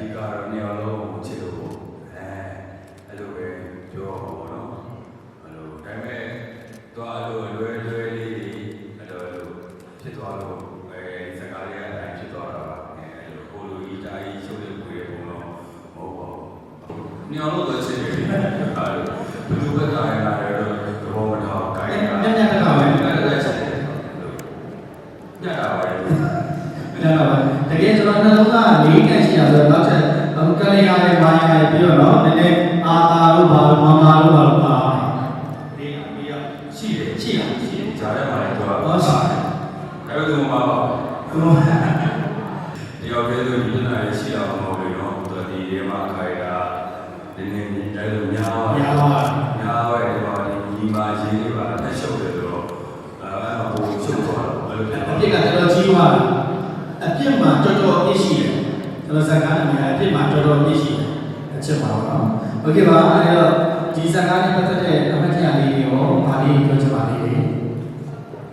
ဓိကတော့နှစ်ယောက်လုံးကိုချစ်လို့ပေါ့အဲအဲ့လိုပဲပြောပါဘောနော်အဲ့လိုဒါပေမဲ့သွားလို့လွယ်လွယ်လေးအဲ့လိုဖြစ်သွားလို့အဲစကားလေးအတိုင်းဖြစ်သွားတာပါအဲ့လိုကိုလိုကြီးတာကြီးချုပ်နေပွေပုံတော့မဟုတ်ပါဘူးနှစ်ယောက်လုံးတော့ချစ်တယ်အဲ့လိုဘယ်လိုပဲတာ ရရှိတယ်ရှိအောင်ရှိတယ် ဂျာထဲမှာလည်းတော့ ဟောရှိတယ် အဲ့လိုမှပါ ဘုရား ဒီရောက်တဲ့သူဒီနေ့လည်းရှိအောင်မဟုတ်ဘူးနော်တော်ဒီရေမှာခိုင်တာဒီနေ့ဒီအဲ့လိုများပါ ညာပါ များပါဒီမှာဒီမာရေးလေးပါအရှုပ်တယ်ဆိုတော့အဲ့ဒါပိုချုပ်သွားတော့အဲ့လိုဖြစ် အ သွား ပြစ်ကတော်တော်ကြီးသွားတာအပြစ်မှာတော်တော်အပြစ်ရှိတယ်ကျွန်တော်ဇာတ်ကားနဲ့အပြစ်မှာတော်တော်အပြစ်ရှိတယ်အချက်ပါတော့โอเคပါအဲ့တော့ ဒီဇာတ်ကားနဲ့ပတ်သက်တဲ့အမှတ်ချက်လေးတွေရောဗာလေးပြောချင်ပါသေးတယ်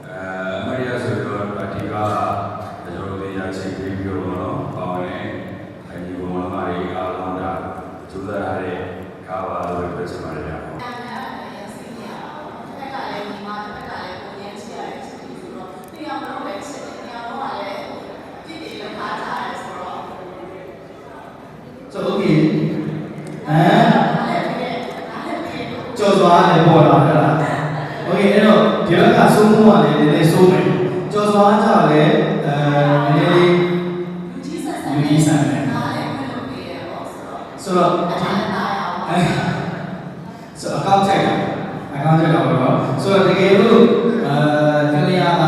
အမရိယာဆိုတော့ဒီကကျွန်တော်တို့ရာချိန်ပြီးပြီးတော့တော့ပါဝင်တဲ့အညီကောင်မတွေအားလုံးကကျူးစားရတဲ့ကာပါလို့ပြောချင်ပါတယ်ဗျာအဲ ကြော်သွားတယ်ပေါ်လာတယ်လားโอเคအဲ့တော့ဒီဘက်ကစိုးမှုကလည်းနည်းနည်းစိုးမယ်ကြော်သွားကြလည်းအဲနည်းနည်းလေးဆိုတော့အဲဆိုအကောင့်ချက်အကောင့်ချက်တော့ဘောဆိုတော့တကယ်လို့အဲကလျာက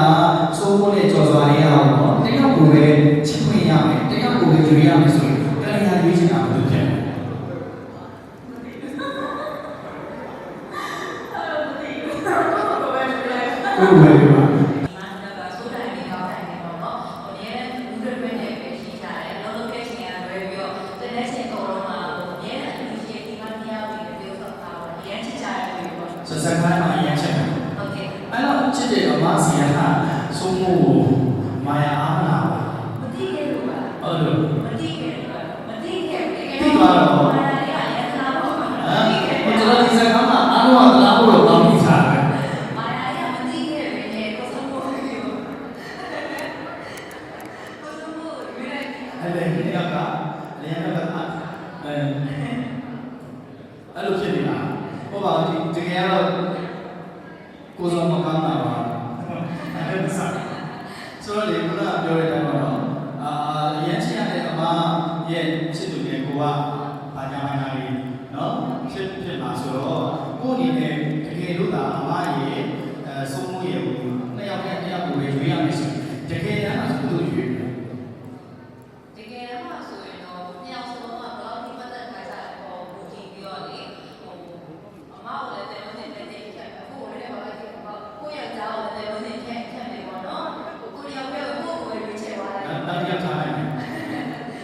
စိုးမှုနဲ့ကြော်သွားရအောင်ပေါ့တယောက်ကိုပဲချစ်ခွင့်ရမယ်တယောက်ကိုပဲကြွေးရမယ်ဆိုရင် ကိုယ်ဝယ်ပြပါဆက်ဆက်ခိုင်းမှာအရင်ချက်တယ်အဲ့တော့ချစ်တယ်အမစီရဟာ အဲ့လိုဖြစ်နေတာဟုတ်ပါဘူးဒီတကယ်တော့ကိုယ်စုံမကောင်းတာပါအဲ့ဒါစားဆိုတော့လေခုနပြောရတဲ့အမှာတော့အာရန်ချရတဲ့အမရဲ့ချစ်သူရဲ့ကိုကဘာညာဘာညာလေးနော်ဖြစ်ဖြစ်လာဆိုတော့ကိုယ်အနေနဲ့တကယ်လို့သာအမရဲ့